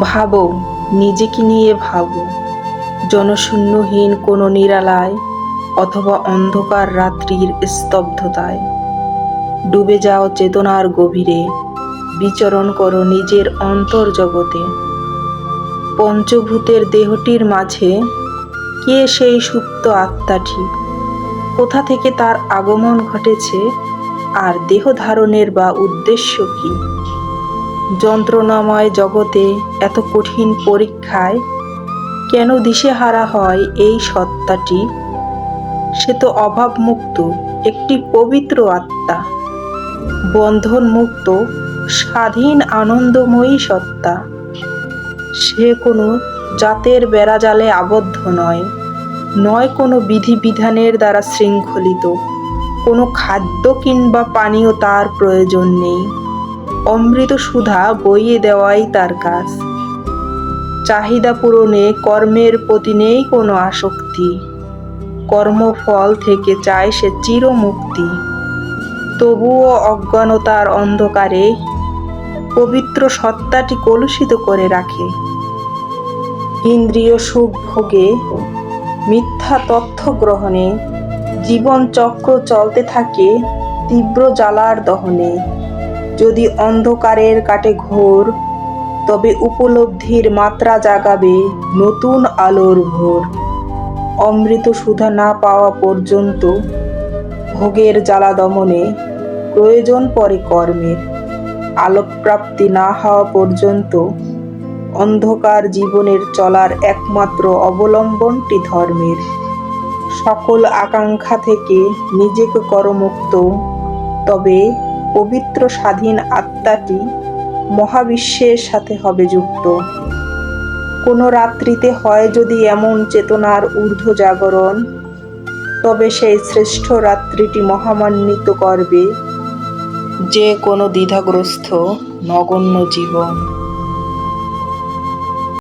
ভাবো, নিজেকে নিয়ে ভাবো। জনশূন্যহীন কোনো নিরালায় অথবা অন্ধকার রাত্রির স্তব্ধতায়। ডুবে যাও চেতনার গভীরে, বিচরণ করো নিজের অন্তর্জগতে পঞ্চভূতের দেহটির মাঝে কে সেই সুপ্ত আত্মাটি? কোথা থেকে তার আগমন ঘটেছে? আর দেহ ধারণের বা উদ্দেশ্য কী? যন্ত্রণাময় জগতে এত কঠিন পরীক্ষায় কেন দিশেহারা হয় এই সত্তাটি? সে তো অভাবমুক্ত, একটি পবিত্র আত্মা, বন্ধনমুক্ত, স্বাধীন আনন্দময়ী সত্তা। সে কোনো জাতের বেড়াজালে আবদ্ধ নয় নয় কোনো বিধিবিধানের দ্বারা শৃঙ্খলিত, কোনো খাদ্য কিংবা পানীয় তার প্রয়োজন নেই। অমৃত সুধা বইয়ে দেওয়াই তার কাজ। চাহিদা পূরণে কর্মের প্রতি নেই কোনো আসক্তি। কর্মফল থেকে চায় সে চিরমুক্তি। তবুও অজ্ঞানতার অন্ধকারে পবিত্র সত্তাটি কলুষিত করে রাখে। ইন্দ্রিয় সুখ ভোগে মিথ্যা তথ্য গ্রহণে জীবন চক্র চলতে থাকে তীব্র জ্বালার দহনে। যদি অন্ধকারের কাটে ঘোর, তবে উপলব্ধির মাত্রা জাগাবে নতুন আলোর ভোর। অমৃত সুধা না পাওয়া পর্যন্ত ভোগের জ্বালা দমনে প্রয়োজন পরে কর্মের। আলোকপ্রাপ্তি না হওয়া পর্যন্ত অন্ধকার জীবনের চলার একমাত্র অবলম্বনটি ধর্মের। সকল আকাঙ্ক্ষা থেকে নিজেকে করমুক্ত, তবে পবিত্র স্বাধীন আত্মাটি মহাবিশ্বের সাথে হবে যুক্ত। কোনো রাত্রিতে হয় যদি এমন চেতনার ঊর্ধ্ব জাগরণ, তবে সেই শ্রেষ্ঠ রাত্রিটি মহামান্বিত করবে যে কোনো দ্বিধাগ্রস্ত, নগণ্য জীবন।